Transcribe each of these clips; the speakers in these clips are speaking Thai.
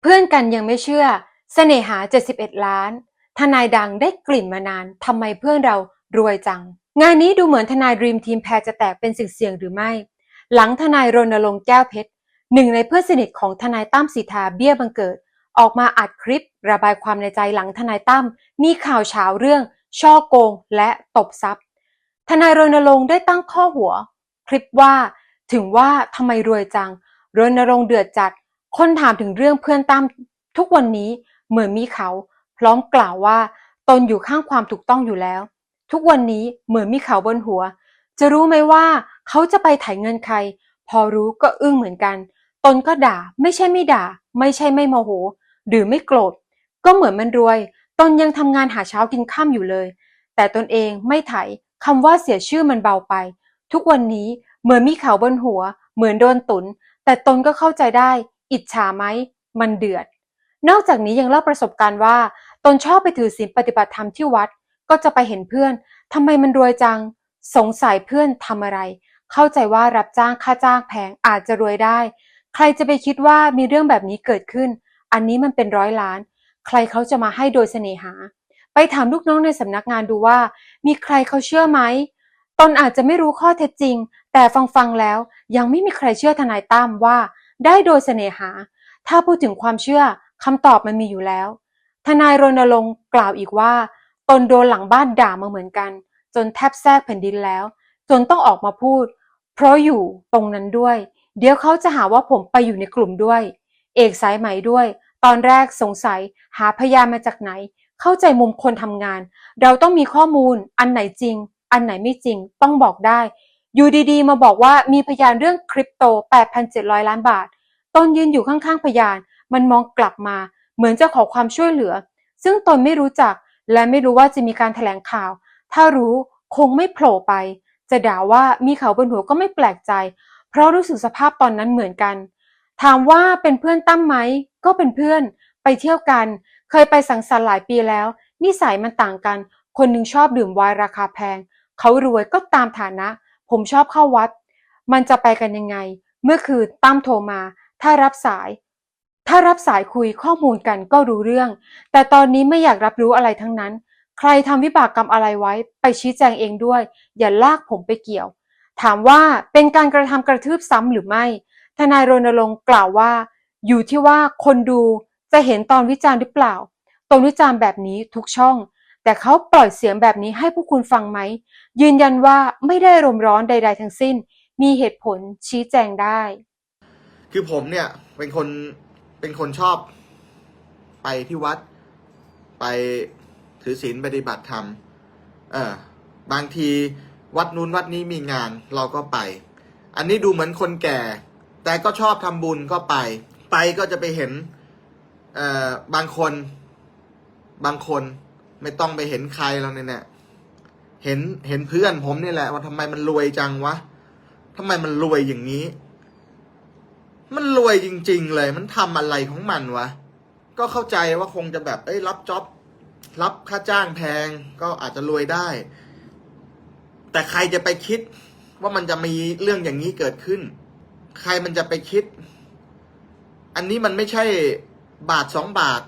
เพื่อนกันยังไม่เชื่อ เสน่หา 71 ล้าน ทนายดังได้กลิ่นมานาน ทำไมเพื่อนเรารวยจัง งานนี้ดูเหมือนทนายรีมทีมแพรจะแตกเป็นสิ่งเสี่ยงหรือไม่ หลังทนายรณรงค์แก้วเพชร หนึ่งในเพื่อนสนิทของทนายตั้มสิทาเบี้ยบังเกิด ออกมาอัดคลิป ระบายความในใจหลังทนายตั้มมีข่าวเช้าเรื่อง ช่อโกงและตบทรัพย์ ทนายรณรงค์ได้ตั้งข้อหัว คลิปว่า ถึงว่าทำไมรวยจัง รณรงค์เดือดจัด คนถามถึงเรื่องเพื่อนตั้มทุกวันนี้เหมือนมีเขา พร้อมกล่าวว่า ตนอยู่ข้างความถูกต้องอยู่แล้ว ทุกวันนี้เหมือนมีเขาบนหัว จะรู้ไหมว่าเขาจะไปไถ่ายเงินใคร พอรู้ก็อึ้งเหมือนกัน ตนก็ด่า ไม่ใช่ไม่ด่า ไม่ใช่ไม่โมโห หรือไม่โกรธ ก็เหมือนมันรวย ตนยังทำงานหาเช้ากินข้ามอยู่เลย แต่ตนเองไม่ไถคำว่าเสียชื่อมันเบาไป ทุกวันนี้เหมือนมีเขาบนหัว เหมือนโดนตุน แต่ตนก็เข้าใจได้ อิจฉาไหมมันเดือด นอกจากนี้ยังเล่าประสบการณ์ว่า ตนชอบไปถือศีลปฏิบัติธรรมที่วัด ก็จะไปเห็นเพื่อนทำไมมันรวยจัง สงสัยเพื่อนทำอะไร เข้าใจว่ารับจ้างค่าจ้างแพงอาจจะรวยได้ ใครจะไปคิดว่ามีเรื่องแบบนี้เกิดขึ้น อันนี้มันเป็นร้อยล้าน ใครเขาจะมาให้โดยเสน่หา ไปถามลูกน้องในสำนักงานดูว่า มีใครเขาเชื่อไหมตนอาจจะไม่รู้ข้อเท็จจริง แต่ฟังฟังๆแล้วยังไม่มีใครเชื่อทนายตั้มว่า ได้โดยเสน่หา ถ้าพูดถึงความเชื่อคำตอบมันมีอยู่แล้ว ทนายรณรงค์กล่าวอีกว่า ตนโดนหลังบ้านด่ามาเหมือนกัน จนแทบแทรกแผ่นดินแล้ว จนต้องออกมาพูด เพราะอยู่ตรงนั้นด้วย เดี๋ยวเขาจะหาว่าผมไปอยู่ในกลุ่มด้วย เอกสายไหมด้วย ตอนแรกสงสัยหาพยานมาจากไหน เข้าใจมุมคนทำงาน เราต้องมีข้อมูล อันไหนจริง อันไหนไม่จริง ต้องบอกได้ อยู่ดีๆ มาบอกว่ามีพยานเรื่องคริปโต 8,700 ล้านบาท ตนยืนอยู่ข้างๆ พยาน มันมองกลับมา เหมือนจะขอความช่วยเหลือ ซึ่งตนไม่รู้จัก และไม่รู้ว่าจะมีการแถลงข่าว ถ้ารู้คงไม่โผล่ไป จะด่าว่ามีเขาบนหัวก็ไม่แปลกใจ เพราะรู้สึกสภาพตอนนั้นเหมือนกัน ถามว่าเป็นเพื่อนตั้มไหม ก็เป็นเพื่อน ไปเที่ยวกัน เคยไปสังสรรค์หลายปีแล้ว นิสัยมันต่างกัน คนหนึ่งชอบดื่มไวน์ราคาแพง เขารวยก็ตามฐานะ ผมชอบเข้าวัด มันจะไปกันยังไง เมื่อคืนตั้มโทรมา ถ้ารับสาย ถ้ารับสายคุยข้อมูลกันก็รู้เรื่อง แต่ตอนนี้ไม่อยากรับรู้อะไรทั้งนั้น ใครทำวิบากกรรมอะไรไว้ไปชี้แจงเองด้วย อย่าลากผมไปเกี่ยว ถามว่าเป็นการกระทำกระทืบซ้ำหรือไม่ ทนายรณรงค์กล่าวว่า อยู่ที่ว่าคนดูจะเห็นตอนวิจารณ์หรือเปล่าตนวิจารณ์แบบนี้ทุกช่อง แต่เขาปล่อยเสียงแบบนี้ให้พวกคุณฟังไหม ยืนยันว่าไม่ได้รมร้อนใด ๆ ทั้งสิ้น มีเหตุผลชี้แจงได้ คือผมเนี่ย เป็นคนเป็นคนชอบ ไปที่วัด ไปถือศีลปฏิบัติธรรม เออบางทีวัดนู้นวัดนี้มีงานเราก็ไป อันนี้ดูเหมือนคนแก่ แต่ก็ชอบทำบุญก็ไป ไปก็จะไปเห็น เอ่อบางคน บางคน ไม่ต้องไปเห็นใครแล้วเนี่ยเนี่ย เห็นเห็นเพื่อนผมนี่แหละ ว่าทำไมมันรวยจังวะทำไมมันรวยอย่างนี้ มันรวยจริง ๆ เลย มันทำอะไรของมันวะ ก็เข้าใจว่าคงจะแบบ เอ้ยรับจ็อบรับค่าจ้างแพงก็อาจจะรวยได้ แต่ใครจะไปคิดว่ามันจะมีเรื่องอย่างนี้เกิดขึ้น ใครมันจะไปคิด อันนี้มันไม่ใช่บาทสองบาท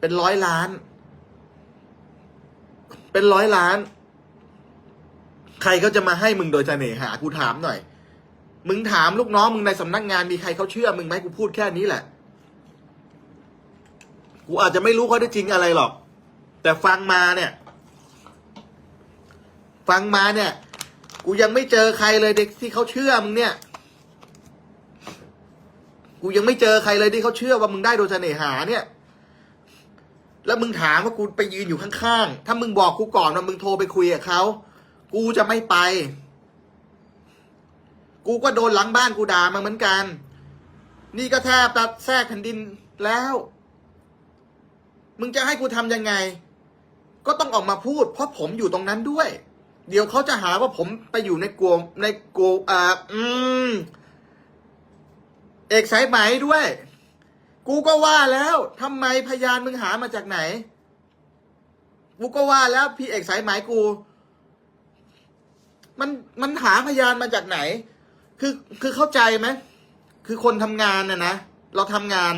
เป็นร้อยล้าน เป็นร้อยล้าน ใครเขาจะมาให้มึงโดยเสน่หากูถามหน่อย มึงถามลูกน้องมึงในสำนักงานมีใครเขาเชื่อมึงไหมกูพูดแค่นี้แหละ กูอาจจะไม่รู้ข้อได้จริงอะไรหรอก แต่ฟังมาเนี่ย ฟังมาเนี่ย กูยังไม่เจอใครเลยเด็กที่เขาเชื่อมึงเนี่ย กูยังไม่เจอใครเลยที่เขาเชื่อว่ามึงได้โดยเสน่หาเนี่ย แล้วมึงถามว่ากูไปยืนอยู่ข้างๆ ถ้ามึงบอกกูก่อนว่ามึงโทรไปคุยกับเขา กูจะไม่ไป กูก็โดนหลังบ้านกูด่ามาเหมือนกัน นี่ก็แทบตัดแทรกแผ่นดินแล้ว มึงจะให้กูทำยังไง ก็ต้องออกมาพูด เพราะผมอยู่ตรงนั้นด้วย เดี๋ยวเขาจะหาว่าผมไปอยู่ในกลัวในกลัวอ่าอืม เอกสายไหมด้วย กูก็ว่าแล้วทำไมพยานมึงหามาจากไหน กูก็ว่าแล้วพี่เอกสายหมายกู มันมันหาพยานมาจากไหน คือคือเข้าใจไหมคือคนทำงานน่ะนะเราทำงาน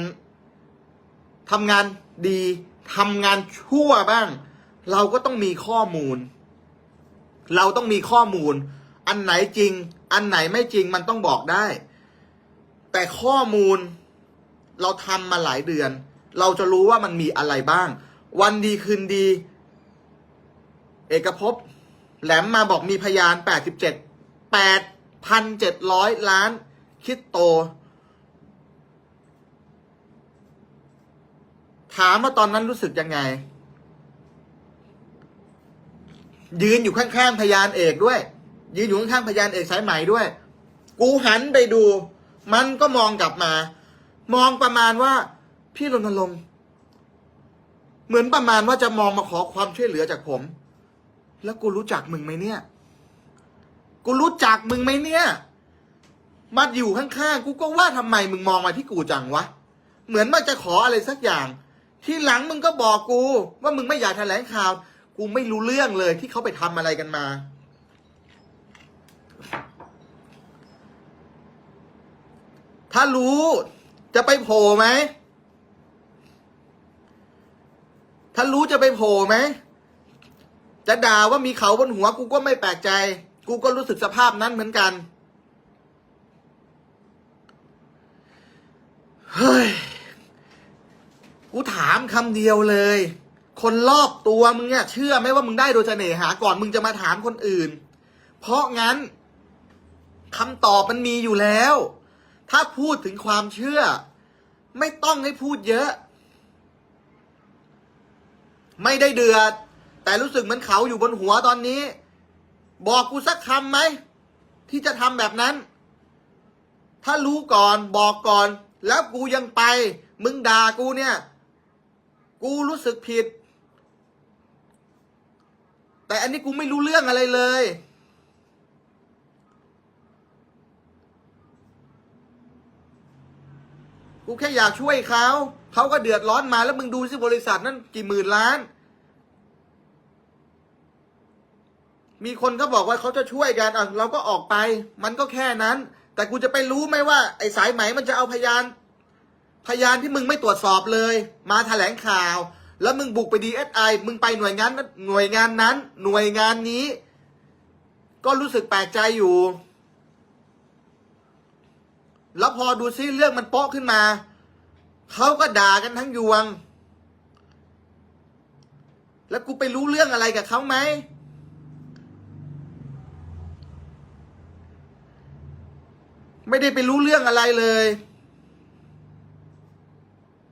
ทำงานดีทำงานชั่วบ้าง เราก็ต้องมีข้อมูล เราต้องมีข้อมูล อันไหนจริง อันไหนไม่จริงมันต้องบอกได้ แต่ข้อมูล เราทำมาหลายเดือน เราจะรู้ว่ามันมีอะไรบ้าง วันดีคืนดี เอกภพแหลมมาบอกมีพยาน87 8,700ล้านคิดโต ถามว่าตอนนั้นรู้สึกยังไง ยืนอยู่ข้างๆพยานเอกด้วย ยืนอยู่ข้างๆพยานเอกสายไหมด้วย กูหันไปดู มันก็มองกลับมา มองประมาณว่า พี่รณรงค์เหมือนประมาณว่าจะมองมาขอความช่วยเหลือจากผม แล้วกูรู้จักมึงไหมเนี่ย กูรู้จักมึงไหมเนี่ย มาอยู่ข้างๆ กูก็ว่าทำไมมึงมองมาที่กูจังวะ เหมือนมันจะขออะไรสักอย่าง ที่หลังมึงก็บอกกู ว่ามึงไม่อยากแถลงข่าว กูไม่รู้เรื่องเลยที่เขาไปทำอะไรกันมา ถ้ารู้ จะไปโผล่ไหมถ้ารู้จะไปโผล่ไหมจะด่าว่ามีเขาบนหัวกูก็ไม่แปลกใจ กูก็รู้สึกสภาพนั้นเหมือนกัน เฮ้ย กูถามคำเดียวเลย คนรอบตัวมึงเนี่ยเชื่อไหมว่ามึงได้โดยเสน่หาก่อนมึงจะมาถามคนอื่น เพราะงั้นคำตอบมันมีอยู่แล้ว ถ้าพูดถึงความเชื่อ ไม่ต้องให้พูดเยอะ ไม่ได้เดือด แต่รู้สึกเหมือนเขาอยู่บนหัวตอนนี้ บอกกูสักคำไหม ที่จะทำแบบนั้น ถ้ารู้ก่อนบอกก่อน แล้วกูยังไป มึงด่ากูเนี่ย กูรู้สึกผิด แต่อันนี้กูไม่รู้เรื่องอะไรเลย กูแค่อยากช่วยเขาเขาก็เดือดร้อนมาแล้วมึงดูสิบริษัทนั้นกี่หมื่นล้าน มีคนเขาบอกว่าเขาจะช่วยกันอะเราก็ออกไป มันก็แค่นั้น แต่กูจะไปรู้ไหมว่า ไอ้สายไหมมันจะเอาพยาน พยานที่มึงไม่ตรวจสอบเลย มาแถลงข่าว แล้วมึงบุกไปดีเอสไอมึงไปหน่วยงานนั้นหน่วยงานนั้น หน่วยงานนี้ ก็รู้สึกแปลกใจอยู่ แล้วพอดูซิเรื่องมันโป๊ะขึ้นมาเขาก็ด่ากันทั้งยวง แล้วกูไปรู้เรื่องอะไรกับเขาไหมไม่ได้ไปรู้เรื่องอะไรเลย